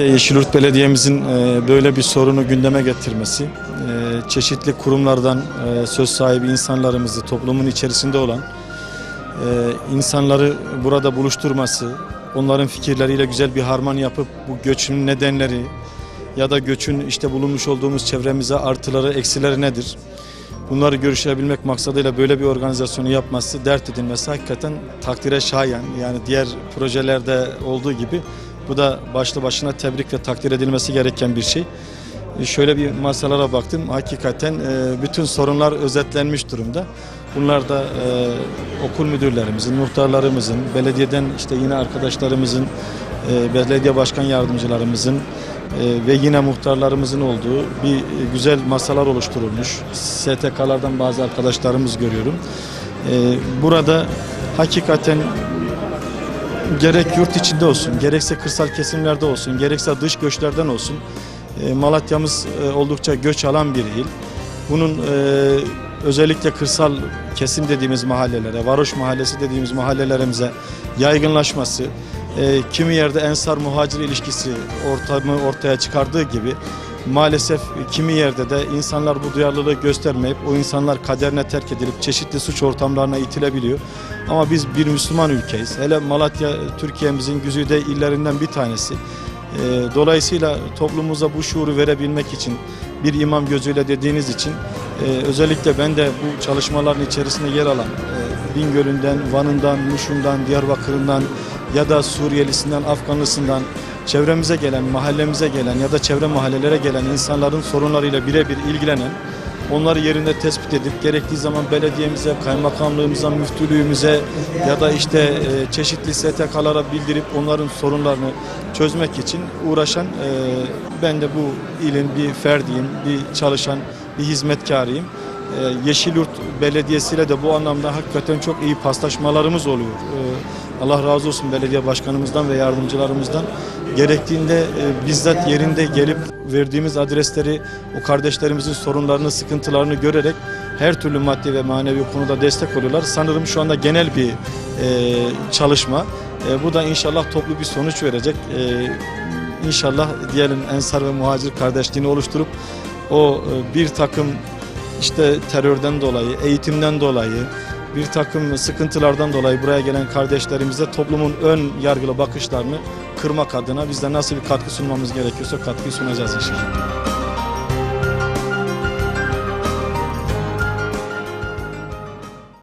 Öncelikle Yeşilyurt Belediye'mizin e, böyle bir sorunu gündeme getirmesi, e, çeşitli kurumlardan e, söz sahibi insanlarımızı, toplumun içerisinde olan insanları burada buluşturması, onların fikirleriyle güzel bir harman yapıp bu göçün nedenleri ya da göçün işte bulunmuş olduğumuz çevremize artıları, eksileri nedir? Bunları görüşebilmek maksadıyla böyle bir organizasyonu yapması, dert edilmesi hakikaten takdire şayan. Yani diğer projelerde olduğu gibi bu da başlı başına tebrik ve takdir edilmesi gereken bir şey. E, Şöyle bir masalara baktım. Hakikaten e, bütün sorunlar özetlenmiş durumda. Bunlar da e, okul müdürlerimizin, muhtarlarımızın, belediyeden işte yine arkadaşlarımızın, belediye başkan yardımcılarımızın ve yine muhtarlarımızın olduğu bir güzel masalar oluşturulmuş. STK'lardan bazı arkadaşlarımız görüyorum. Burada hakikaten gerek yurt içinde olsun, gerekse kırsal kesimlerde olsun, gerekse dış göçlerden olsun. e, Malatya'mız e, oldukça göç alan bir il. Bunun e, özellikle kırsal kesim dediğimiz mahallelere, varoş mahallesi dediğimiz mahallelerimize yaygınlaşması, kimi yerde ensar muhacir ilişkisi ortamı ortaya çıkardığı gibi maalesef kimi yerde de insanlar bu duyarlılığı göstermeyip o insanlar kaderine terk edilip çeşitli suç ortamlarına itilebiliyor. Ama biz bir Müslüman ülkeyiz. Hele Malatya Türkiye'mizin güzide illerinden bir tanesi. E, Dolayısıyla toplumumuza bu şuuru verebilmek için bir imam gözüyle dediğiniz için e, özellikle ben de bu çalışmaların içerisinde yer alan e, Bingöl'ünden, Van'ından, Muş'undan, Diyarbakır'ından ya da Suriyelisinden, Afganlısından çevremize gelen, mahallemize gelen ya da çevre mahallelere gelen insanların sorunlarıyla birebir ilgilenen Onları yerinde tespit edip gerektiği zaman belediyemize, kaymakamlığımıza, müftülüğümüze ya da işte e, çeşitli STK'lara bildirip onların sorunlarını çözmek için uğraşan e, ben de bu ilin bir ferdiyim, bir çalışan, bir hizmetkarıyım. E, Yeşilyurt Belediyesi ile de bu anlamda hakikaten çok iyi paslaşmalarımız oluyor. E, Allah razı olsun belediye başkanımızdan ve yardımcılarımızdan. Gerektiğinde e, bizzat yerinde gelip verdiğimiz adresleri o kardeşlerimizin sorunlarını, sıkıntılarını görerek her türlü maddi ve manevi konuda destek oluyorlar. Sanırım şu anda genel bir e, çalışma. E, bu da inşallah toplu bir sonuç verecek. İnşallah diyelim Ensar ve Muhacir kardeşliğini oluşturup o bir takım işte terörden dolayı, eğitimden dolayı, bir takım sıkıntılardan dolayı buraya gelen kardeşlerimize toplumun ön yargılı bakışlarını kırmak adına biz de nasıl bir katkı sunmamız gerekiyorsa katkıyı sunacağız inşallah.